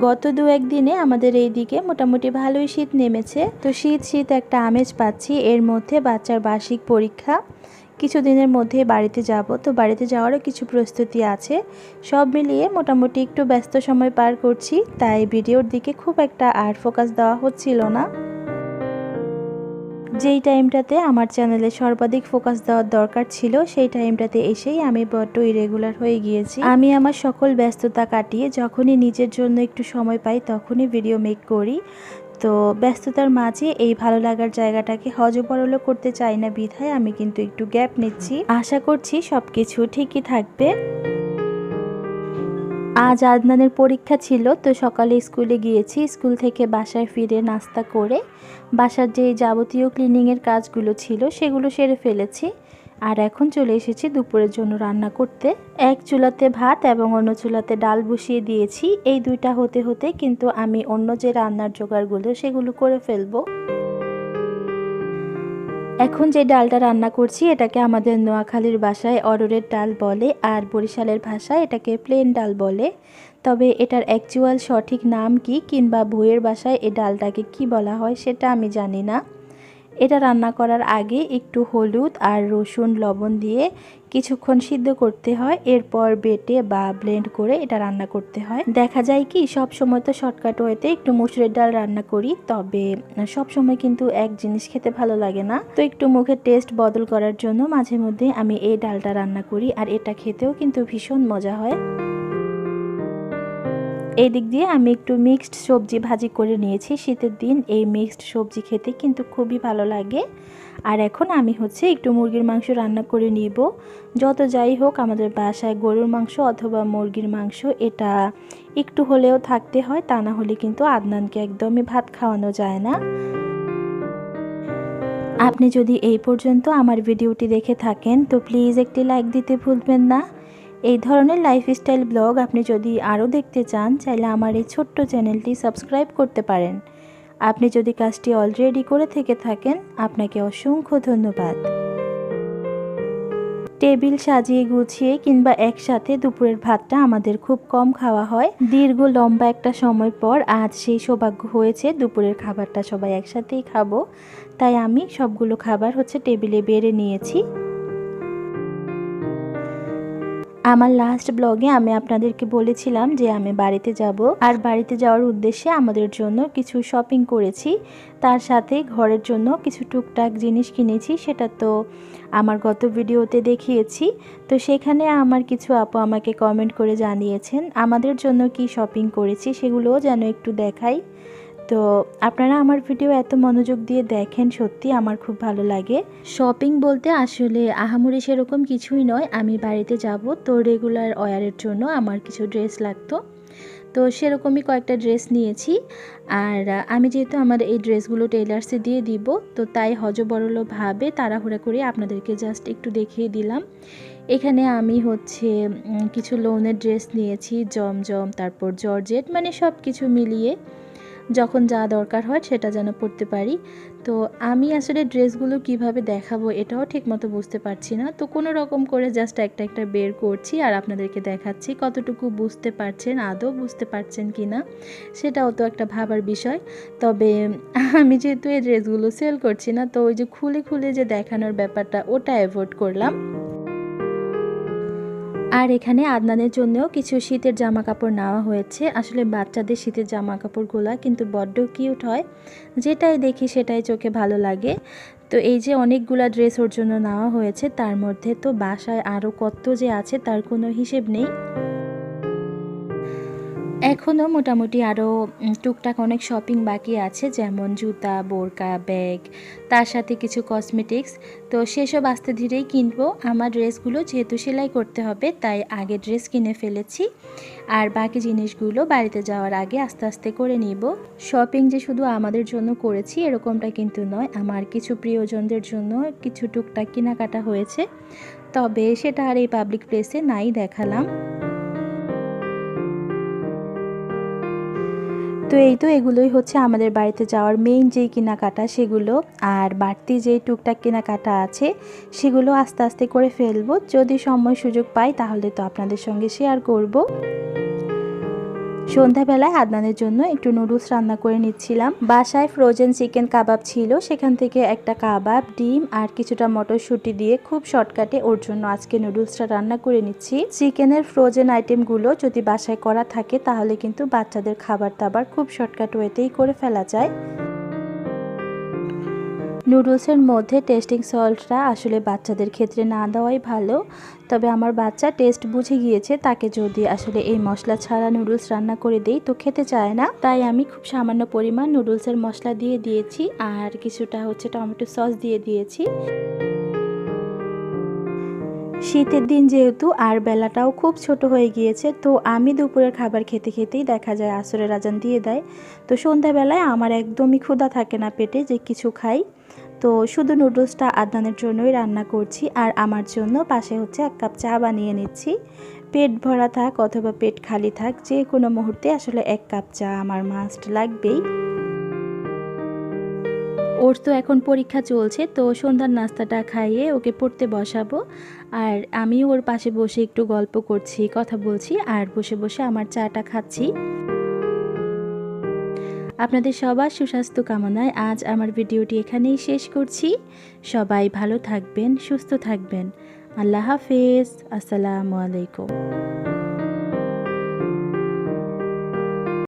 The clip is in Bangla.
গত দু একদিনে আমাদের এই দিকে মোটামুটি ভালোই শীত নেমেছে। তো শীত শীত একটা আমেজ পাচ্ছি। এর মধ্যে বাচ্চার বার্ষিক পরীক্ষা। কিছুদিনের মধ্যে বাড়িতে যাব। তো বাড়িতে যাওয়ারও কিছু প্রস্তুতি আছে। সব মিলিয়ে মোটামুটি একটু ব্যস্ত সময় পার করছি। তাই ভিডিওর দিকে খুব একটা আর ফোকাস দেওয়া হচ্ছিল না। যেই টাইমটাতে আমার চ্যানেলে সর্বাধিক ফোকাস দেওয়ার দরকার ছিল, সেই টাইমটাতে এসেই আমি বড্ড ইরেগুলার হয়ে গিয়েছি। আমি আমার সকল ব্যস্ততা কাটিয়ে যখনই নিজের জন্য একটু সময় পাই, তখনই ভিডিও মেক করি। তো ব্যস্ততার মাঝে এই ভালো লাগার জায়গাটাকে হজবরল করতে চাই না বিধায় আমি কিন্তু একটু গ্যাপ নিচ্ছি। আশা করছি সব কিছু ঠিকই থাকবে। আজ আদনানের পরীক্ষা ছিল, তো সকালে স্কুলে গিয়েছি। স্কুল থেকে বাসায় ফিরে নাস্তা করে বাসার যে যাবতীয় ক্লিনিংয়ের কাজগুলো ছিল, সেগুলো সেরে ফেলেছি। আর এখন চলে এসেছি দুপুরের জন্য রান্না করতে। এক চুলাতে ভাত এবং অন্য চুলাতে ডাল বসিয়ে দিয়েছি। এই দুইটা হতে হতে কিন্তু আমি অন্য যে রান্নার জোগাড়গুলো, সেগুলো করে ফেলব। এখন যে ডালটা রান্না করছি, এটাকে আমাদের নোয়াখালীর বাসায় অরোরের ডাল বলে আর বরিশালের ভাষায় এটাকে প্লেন ডাল বলে। তবে এটার অ্যাকচুয়াল সঠিক নাম কি কিংবা ভুয়ের বাসায় এই ডালটাকে কি বলা হয়, সেটা আমি জানি না। এটা রান্না করার আগে একটু হলুদ আর রসুন লবণ দিয়ে কিছুক্ষণ সিদ্ধ করতে হয়। এরপর বেটে বা ব্লেন্ড করে এটা রান্না করতে হয়। দেখা যায় কি সব সময় তো শর্টকাট ওয়েতে একটু মুসুরের ডাল রান্না করি, তবে সব সময় কিন্তু এক জিনিস খেতে ভালো লাগে না। তো একটু মুখের টেস্ট বদল করার জন্য মাঝে মধ্যে আমি এই ডালটা রান্না করি, আর এটা খেতেও কিন্তু ভীষণ মজা হয়। এই দিক দিয়ে আমি একটু মিক্সড সবজি ভাজি করে নিয়েছি। শীতের দিন এই মিক্সড সবজি খেতে কিন্তু খুবই ভালো লাগে। আর এখন আমি হচ্ছে একটু মুরগির মাংস রান্না করে নিব। যত যাই হোক আমাদের বাসায় গরুর মাংস অথবা মুরগির মাংস এটা একটু হলেও থাকতে হয়, তা না হলে কিন্তু আদনানকে একদমই ভাত খাওয়ানো যায় না। আপনি যদি এই পর্যন্ত আমার ভিডিওটি দেখে থাকেন, তো প্লিজ একটি লাইক দিতে ভুলবেন না। এই ধরনের লাইফস্টাইল ব্লগ আপনি যদি আরও দেখতে চান, চাইলে আমার এই ছোট্ট চ্যানেলটি সাবস্ক্রাইব করতে পারেন। আপনি যদি কাজটি অলরেডি করে থেকে থাকেন, আপনাকে অসংখ্য ধন্যবাদ। টেবিল সাজিয়ে গুছিয়ে কিংবা একসাথে দুপুরের ভাতটা আমাদের খুব কম খাওয়া হয়। দীর্ঘ লম্বা একটা সময় পর আজ সেই সৌভাগ্য হয়েছে, দুপুরের খাবারটা সবাই একসাথেই খাব। তাই আমি সবগুলো খাবার হচ্ছে টেবিলে বেড়ে নিয়েছি। আমার লাস্ট ব্লগে আমি আপনাদেরকে বলেছিলাম যে আমি বাড়িতে যাব। আর বাড়িতে যাওয়ার উদ্দেশ্যে আমাদের জন্য কিছু শপিং করেছি। তার সাথে ঘরের জন্য কিছু টুকটাক জিনিস কিনেছি, সেটা তো আমার গত ভিডিওতে দেখিয়েছি। তো সেখানে আমার কিছু আপু আমাকে কমেন্ট করে জানিয়েছেন, আমাদের জন্য কি শপিং করেছি, সেগুলোও যেন একটু দেখাই। তো আপনারা আমার ভিডিও এত মনোযোগ দিয়ে দেখেন, সত্যি আমার খুব ভালো লাগে। শপিং বলতে আসলে আহামরি সেরকম কিছুই নয়, আমি বাড়িতে যাব তো রেগুলার ওয়ারের জন্য আমার কিছু ড্রেস লাগতো। তো সেরকমই কয়েকটা ড্রেস নিয়েছি, আর আমি যেহেতু আমার এই ড্রেসগুলো টেলার্সে দিয়ে দিব, তো তাই হজবরলভাবে তাড়াহুড়া করে আপনাদেরকে জাস্ট একটু দেখিয়ে দিলাম। এখানে আমি হচ্ছে কিছু লোনের ড্রেস নিয়েছি, জমজম, তারপর জর্জেট মানে সব কিছু মিলিয়ে। যখন যা দরকার হয় সেটা যেন পড়তে পারি। তো আমি আসলে ড্রেসগুলো কীভাবে দেখাবো এটাও ঠিকমতো বুঝতে পারছি না। তো কোনো রকম করে জাস্ট একটা একটা বের করছি আর আপনাদেরকে দেখাচ্ছি কতটুকু বুঝতে পারছেন, আদৌ বুঝতে পারছেন কি না সেটাও তো একটা ভাবার বিষয়। তবে আমি যেহেতু এই ড্রেসগুলো সেল করছি না, তো ওই যে খুলে খুলে যে দেখানোর ব্যাপারটা ওটা অ্যাভয়েড করলাম। আর এখানে আদনানের জন্যও কিছু শীতের জামা কাপড় নেওয়া হয়েছে। আসলে বাচ্চাদের শীতের জামা কাপড়গুলা কিন্তু বড্ড কিউট হয়। যেটাই দেখি সেটাই চোখে ভালো লাগে। তো এই যে অনেকগুলা ড্রেস ওর জন্য নেওয়া হয়েছে, তার মধ্যে তো বাসায় আরও কত যে আছে, তার কোনো হিসেব নেই। এখনও মোটামুটি আরও টুকটাক অনেক শপিং বাকি আছে, যেমন জুতা, বোরকা ব্যাগ তার সাথে কিছু কসমেটিক্স তো সেসব আস্তে ধীরেই কিনবো। আমার ড্রেসগুলো যেহেতু সেলাই করতে হবে, তাই আগে ড্রেস কিনে ফেলেছি। আর বাকি জিনিসগুলো বাড়িতে যাওয়ার আগে আস্তে আস্তে করে নিব। শপিং যে শুধু আমাদের জন্য করেছি, এরকমটা কিন্তু নয়। আমার কিছু প্রিয়জনদের জন্য কিছু টুকটাক কেনাকাটা হয়েছে। তবে সেটা আর এই পাবলিক প্লেসে নাই দেখালাম। তো এই তো এগুলোই হচ্ছে আমাদের বাড়িতে যাওয়ার মেইন যেই কেনাকাটা সেগুলো। আর বাড়তি যেই টুকটাক কেনাকাটা আছে, সেগুলো আস্তে আস্তে করে ফেলব। যদি সময় সুযোগ পাই, তাহলে তো আপনাদের সঙ্গে শেয়ার করব। সন্ধ্যাবেলায় আদনানের জন্য একটু নুডলস রান্না করে নিচ্ছিলাম। বাসায় ফ্রোজেন চিকেন কাবাব ছিল, সেখান থেকে একটা কাবাব, ডিম আর কিছুটা মটরশুঁটি দিয়ে খুব শর্টকাটে ওর জন্য আজকে নুডলসটা রান্না করে নিচ্ছি। চিকেনের ফ্রোজেন আইটেমগুলো যদি বাসায় করা থাকে, তাহলে কিন্তু বাচ্চাদের খাবার দাবার খুব শর্টকাট ওয়েতেই করে ফেলা যায়। নুডলসের মধ্যে টেস্টিং সল্টটা আসলে বাচ্চাদের ক্ষেত্রে না দেওয়াই ভালো। তবে আমার বাচ্চা টেস্ট বুঝে গিয়েছে, তাকে যদি আসলে এই মশলা ছাড়া নুডলস রান্না করে দেই, তো খেতে চায় না। তাই আমি খুব সামান্য পরিমাণ নুডলসের মশলা দিয়ে দিয়েছি, আর কিছুটা হচ্ছে টমেটো সস দিয়ে দিয়েছি। শীতের দিন যেহেতু, আর বেলাটাও খুব ছোট হয়ে গিয়েছে, তো আমি দুপুরের খাবার খেতে খেতেই দেখা যায় আসরের আজান দিয়ে দেয়। তো সন্ধ্যাবেলায় আমার একদমই ক্ষুধা থাকে না পেটে যে কিছু খাই। তো শুধু নুডলসটা আদনানের জন্যই রান্না করছি আর আমার জন্য পাশে হচ্ছে এক কাপ চা বানিয়ে নিচ্ছি। পেট ভরা থাক অথবা পেট খালি থাক, যে কোনো মুহূর্তে আসলে এক কাপ চা আমার মাস্ট লাগবেই। ওর তো এখন পরীক্ষা চলছে, তো সন্ধ্যার নাস্তাটা খাইয়ে ওকে পড়তে বসাবো। আর আমি ওর পাশে বসে একটু গল্প করছি, কথা বলছি, আর বসে বসে আমার চাটা খাচ্ছি। আপনাদের সবার সুস্বাস্থ্য কামনায় আজ আমার ভিডিওটি এখানেই শেষ করছি। সবাই ভালো থাকবেন, সুস্থ থাকবেন। আল্লাহ হাফেজ। আসসালামু আলাইকুম।